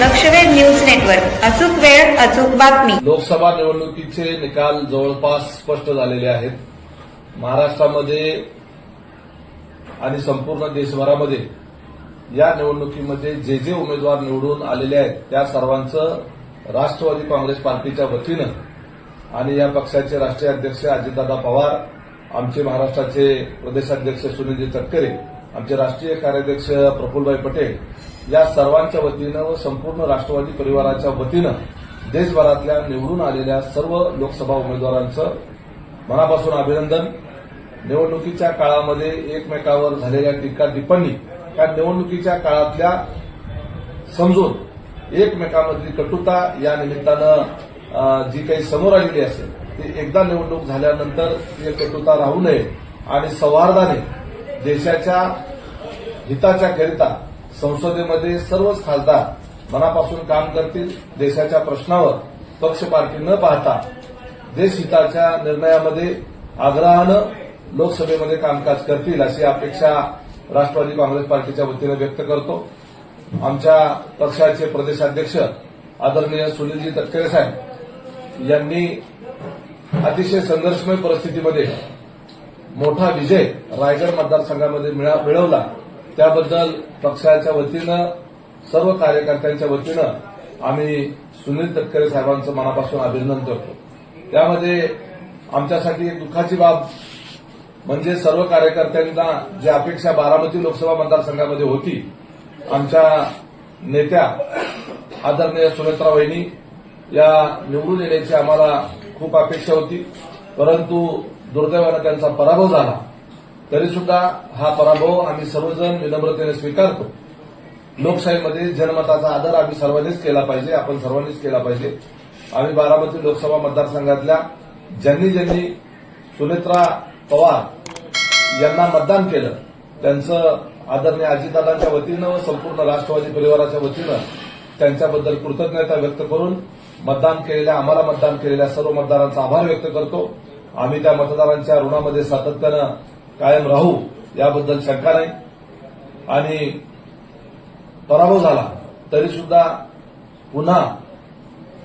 लक्षवेध news network. अचूक वेळ अचूक बातमी. लोकसभा निवडणुकीचे निकाल जवळपास स्पष्ट झालेले आहेत. महाराष्ट्रामध्ये आणि संपूर्ण देशभरामध्ये या निवडणुकीमध्ये जे जे उमेदवार निवडून आलेले आहेत त्या सर्वांचं राष्ट्रवादी काँग्रेस पार्टीच्या वतीनं आणि या पक्षाचे राष्ट्रीय अध्यक्ष अजितदादा पवार आमचे महाराष्ट्राचे प्रदेशाध्यक्ष सुनीलजी तटकरे आमचे राष्ट्रीय कार्याध्यक्ष प्रफुल्लभाई पटेल या सर्वांच्या वतीनं व संपूर्ण राष्ट्रवादी परिवाराच्या वतीनं देशभरातल्या निवडून आलेल्या सर्व लोकसभा उमेदवारांचं मनापासून अभिनंदन. निवडणुकीच्या काळामध्ये एकमेकावर झालेल्या टीका टिप्पणी या निवडणुकीच्या काळातल्या समजून एकमेकांमधली कटुता या निमित्तानं जी काही समोर आलेली असेल ती एकदा निवडणूक झाल्यानंतर ती कटुता राहू नये आणि सौहार्दाने देशाच्या हिताच्या करिता संसदेमध्ये सर्वच खासदार मनापासून काम करतील देशाच्या प्रश्नावर पक्ष पार्टी न पाहता देशहिताच्या निर्णयामध्ये आग्रहानं लोकसभेमध्ये कामकाज करतील अशी अपेक्षा राष्ट्रवादी काँग्रेस पार्टीच्या वतीनं व्यक्त करतो. आमच्या पक्षाचे प्रदेशाध्यक्ष आदरणीय सुनीलजी तटकरे साहेब यांनी अतिशय संघर्षमय परिस्थितीमध्ये मोठा विजय रायगड मतदारसंघामध्ये मिळा- मिळवला. त्याबद्दल पक्षाच्या वतीनं सर्व कार्यकर्त्यांच्या वतीनं आम्ही सुनील तटकरे साहेबांचं मनापासून अभिनंदन करतो. त्यामध्ये आमच्यासाठी एक दुःखाची बाब म्हणजे सर्व कार्यकर्त्यांना जी अपेक्षा बारामती लोकसभा मतदारसंघामध्ये होती आमच्या नेत्या आदरणीय सुमित्रा वहिनी या निवडून येण्याची आम्हाला खूप अपेक्षा होती. परंतु दुर्दैवानं त्यांचा पराभव झाला. तरी सुद्धा हा पराभव आम्ही सर्वजण विनम्रतेने स्वीकारतो. लोकशाहीमध्ये जनमताचा आदर आम्ही सर्वांनीच केला पाहिजे आपण सर्वांनीच केला पाहिजे. आम्ही बारामती लोकसभा मतदारसंघातल्या ज्यांनी ज्यांनी सुनेत्रा पवार यांना मतदान केलं त्यांचं आदरणीय अजितदादांच्या वतीनं व संपूर्ण राष्ट्रवादी परिवाराच्या वतीनं त्यांच्याबद्दल कृतज्ञता व्यक्त करून मतदान केलेल्या आम्हाला मतदान केलेल्या सर्व मतदारांचा आभार व्यक्त करतो. आम्ही त्या मतदारांच्या ऋणामध्ये सातत्यानं कायम राहू याबद्दल शंका नाही. आणि पराभव झाला तरी सुद्धा पुन्हा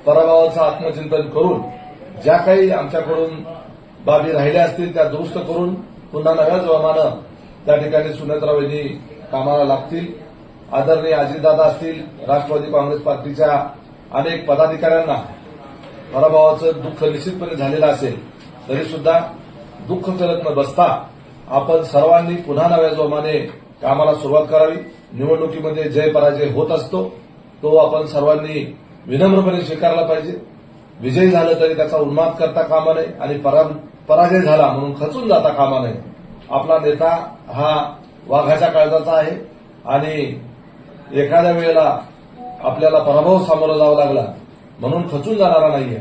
पराभवाचं आत्मचिंतन करून ज्या काही आमच्याकडून बाबी राहिल्या असतील त्या दुरुस्त करून पुन्हा नव्या जोमानं त्या ठिकाणी सुनेत्रावहिनी कामाला लागतील. आदरणीय अजितदादा असतील राष्ट्रवादी काँग्रेस पार्टीच्या अनेक पदाधिकाऱ्यांना पराभवाचं दुःख निश्चितपणे झालेलं असेल तरी सुद्धा दुःख करत न बसता आपण सर्वांनी पुन्हा नव्या जोमाने कामाला सुरुवात करावी. निवडणुकीमध्ये जय पराजय होत असतो. तो आपण सर्वांनी विनम्रपणे स्वीकारला पाहिजे. विजयी झालं तरी त्याचा उन्माद करता कामा नये आणि परा- पराजय झाला म्हणून खचून जाता कामा नये. आपला नेता हा वाघाच्या काळजाचा आहे आणि एखाद्या वेळेला आपल्याला पराभव सामोरं जावा लागला म्हणून खचून जाणारा नाहीये.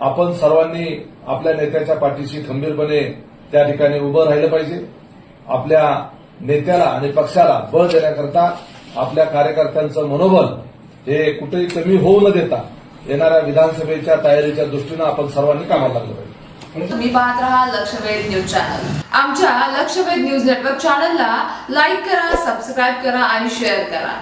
आपण सर्वांनी आपल्या नेत्याच्या पाठीशी खंबीरपणे त्या ठिकाणी उभं राहिलं पाहिजे. आपल्या नेत्याला आणि पक्षाला बळ देण्याकरता आपल्या कार्यकर्त्यांचं मनोबल हे कुठेही कमी होऊ न देता येणाऱ्या विधानसभेच्या तयारीच्या दृष्टीनं आपण सर्वांनी कामाला लागलं पाहिजे. तुम्ही पाहत राहा लक्षवेध न्यूज चॅनल. आमच्या लक्षवेध न्यूज नेटवर्क चॅनलला लाईक करा सबस्क्राईब करा आणि शेअर करा.